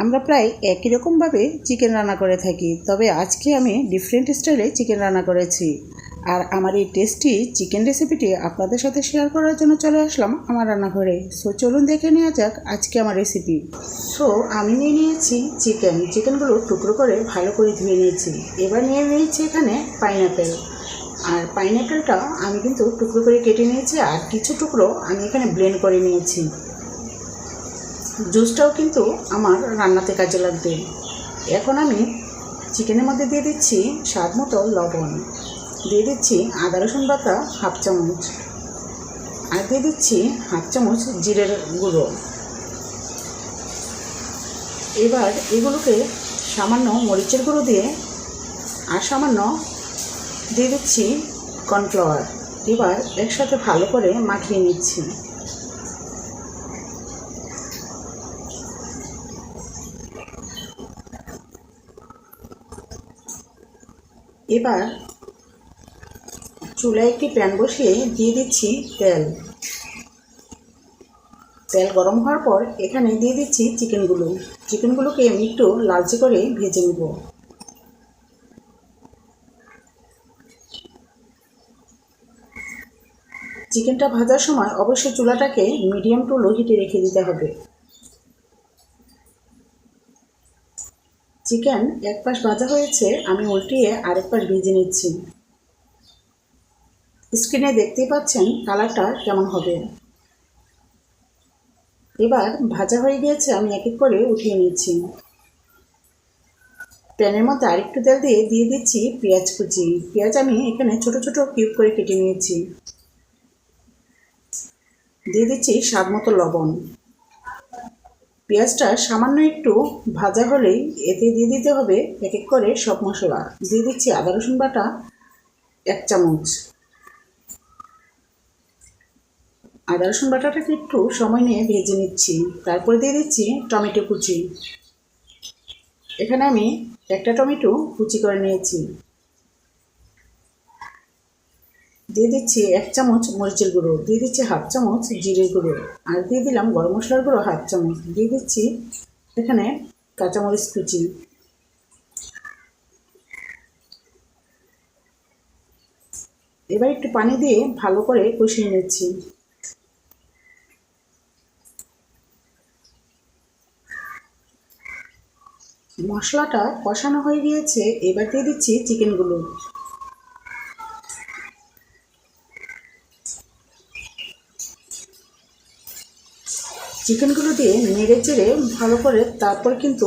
আমরা প্রায় একই রকমভাবে চিকেন রান্না করে থাকি, তবে আজকে আমি ডিফারেন্ট স্টাইলে চিকেন রান্না করেছি। আর আমার এই টেস্টি চিকেন রেসিপিটি আপনাদের সাথে শেয়ার করার জন্য চলে আসলাম আমার রান্নাঘরে। সো চলুন দেখে নেওয়া যাক আজকে আমার রেসিপি সো আমি নিয়ে নিয়েছি চিকেন চিকেনগুলো টুকরো করে ভালো করে ধুয়ে নিয়েছি। এবার নিয়ে নিয়েছি এখানে পাইনাপেল আর পাইনাপেলটা আমি কিন্তু টুকরো করে কেটে নিয়েছি, আর কিছু টুকরো আমি এখানে ব্লেন্ড করে নিয়েছি। জুসটাও কিন্তু আমার রান্নাতে কাজে লাগবে। এখন আমি চিকেনের মধ্যে দিয়ে দিচ্ছি স্বাদ মতো লবণ। দিয়ে দিচ্ছি আদা, রসুন বাটা, হাফ চামচ। আর দিয়ে দিচ্ছি হাফ চামচ জিরের গুঁড়ো। এবার এগুলোকে সামান্য মরিচের গুঁড়ো দিয়ে আর সামান্য দিয়ে দিচ্ছি কর্নফ্লাওয়ার। এবার একসাথে ভালো করে মাখিয়ে নিচ্ছি। এবার চুলায় একটি প্যান বসিয়ে দিয়ে দিচ্ছি তেল। তেল গরম হওয়ার পর এখানে দিয়ে দিচ্ছি চিকেনগুলো। চিকেনগুলোকে আমি একটু লালচে করে ভেজে নেব। চিকেনটা ভাজার সময় অবশ্যই চুলাটাকে মিডিয়াম টু লো হিটে রেখে দিতে হবে। চিকেন এক পাশ ভাজা হয়েছে, আমি উল্টিয়ে আরেক পাশ ভেজে নিচ্ছি। স্ক্রিনে দেখতেই পাচ্ছেন কালারটা কেমন হবে। এবার ভাজা হয়ে গিয়েছে, আমি এক এক করে উঠিয়ে নিচ্ছি। প্যানের মধ্যে আরেকটু তেল দিয়ে দিয়ে দিচ্ছি পেঁয়াজ কুচি। পেঁয়াজ আমি এখানে ছোট ছোট কিউব করে কেটে নিয়েছি। দিয়ে দিচ্ছি স্বাদ মতো লবণ। পেঁয়াজটা সামান্য একটু ভাজা হলেই এতে দিয়ে দিতে হবে এক এক করে সব মশলা। দিয়ে দিচ্ছি আদা, রসুন বাটা, এক চামচ। আদা, রসুন বাটাটাকে একটু সময় নিয়ে ভেজে নিচ্ছি। তারপরে দিয়ে দিচ্ছি টমেটো কুচি। এখানে আমি একটা টমেটো কুচি করে নিয়েছি। দিয়ে দিচ্ছি এক চামচ মরিচের গুঁড়ো, দিয়ে দিচ্ছি হাফ চামচ জিরের গুঁড়ো, আর দিয়ে দিলাম গরম মশলার গুঁড়ো হাফ চামচ। দিয়ে দিচ্ছি এখানে কাঁচামরিচ কুচি। এবার একটু পানি দিয়ে ভালো করে কষিয়ে নিচ্ছি। মশলাটা কষানো হয়ে গিয়েছে, এবার দিয়ে দিচ্ছি চিকেনগুলো। চিকেনগুলো দিয়ে নেড়ে চেড়ে ভালো করে তারপর কিন্তু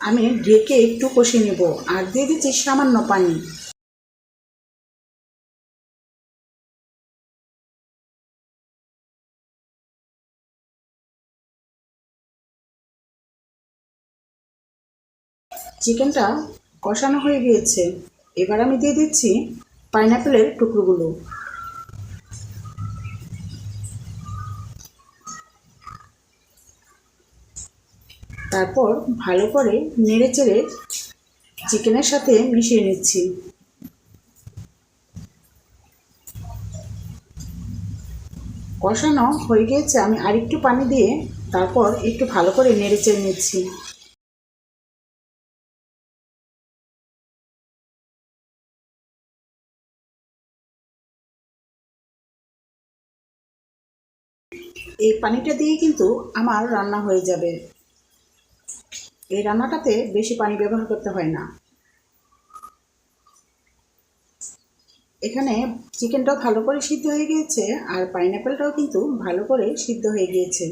আমি ঢেকে একটু কষিয়ে নেব। আর দিয়ে দিচ্ছি সামান্য পানি। চিকেনটা কষানো হয়ে গিয়েছে। এবার আমি দিয়ে দিচ্ছি পাইনাপেলের টুকরোগুলো। তারপর ভালো করে নেড়ে চেড়ে চিকেনের সাথে মিশিয়ে নিচ্ছি। কষানো হয়ে গিয়েছে, আমি আরেকটু পানি দিয়ে তারপর একটু ভালো করে নেড়ে চেড়ে নিচ্ছি। এই পানিটা দিয়ে কিন্তু আমার রান্না হয়ে যাবে। এই রান্নাটাতে বেশি পানি ব্যবহার করতে হয় না। এখানে চিকেনটাও ভালো করে সিদ্ধ হয়ে গিয়েছে, আর পাইনাপেলটাও কিন্তু ভালো করে সিদ্ধ হয়ে গিয়েছে।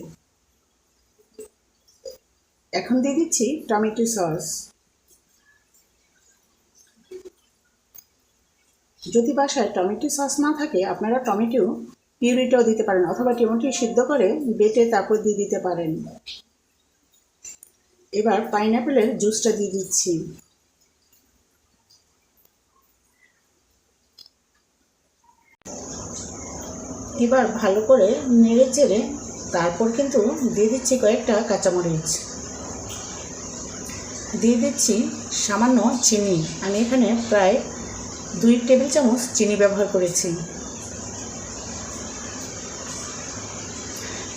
এখন দিয়ে দিচ্ছি টমেটো সস। যদি বাসায় টমেটো সস না থাকে, আপনারা টমেটো পিউরিটাও দিতে পারেন, অথবা টমেটো সিদ্ধ করে বেটে তারপর দিয়ে দিতে পারেন। এবার পাইনাপেলের জুসটা দিয়ে দিচ্ছি। এবার ভালো করে নেড়ে চেড়ে তারপর কিন্তু দিয়ে দিচ্ছি কয়েকটা কাঁচামরিচ। দিয়ে দিচ্ছি সামান্য চিনি। আমি এখানে প্রায় দুই টেবিল চামচ চিনি ব্যবহার করেছি।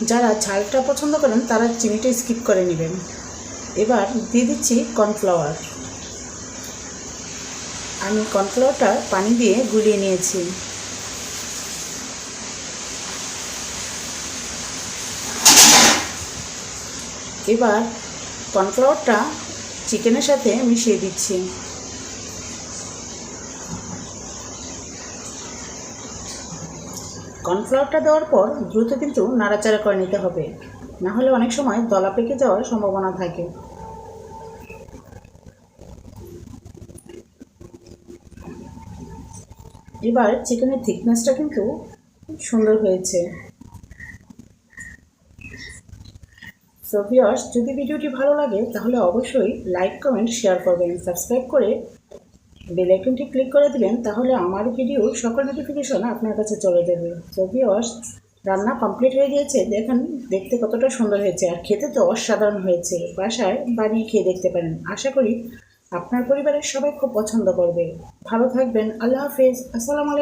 যারা ঝালটা পছন্দ করেন তারা চিনিটা স্কিপ করে নেবেন। এবার দিয়ে দিচ্ছি কর্নফ্লাওয়ার। আমি কর্নফ্লাওয়ারটা পানি দিয়ে গুলিয়ে নিয়েছি। এবার কর্নফ্লাওয়ারটা চিকেনের সাথে মিশিয়ে দিচ্ছি। কর্নফ্লাওয়ারটা দেওয়ার পর দ্রুত কিন্তু নাড়াচাড়া করে নিতে হবে। না হলে অনেক সময় দলা পেকে যাওয়ার সম্ভাবনা থাকে। এবার চিকেনের থিকনেসটা কিন্তু সুন্দর হয়েছে। সো যদি ভিডিওটি ভালো লাগে, তাহলে অবশ্যই লাইক কমেন্ট শেয়ার করবেন। সাবস্ক্রাইব করে বেল আইকনটি ক্লিক করে দিবেন, তাহলে আমার ভিডিওর সকল নোটিফিকেশন আপনার কাছে চলে যাবে। সো রান্না কমপ্লিট হয়ে গিয়েছে, দেখেন, দেখতে কতটা সুন্দর হয়েছে। আর খেতে তো অসাধারণ হয়েছে। বাসায় বানিয়ে খেয়ে দেখতে পারেন। আশা করি আপনার পরিবারের সবাই খুব পছন্দ করবে। ভালো থাকবেন। আল্লাহ হাফেজ। আসসালামু আলাইকুম।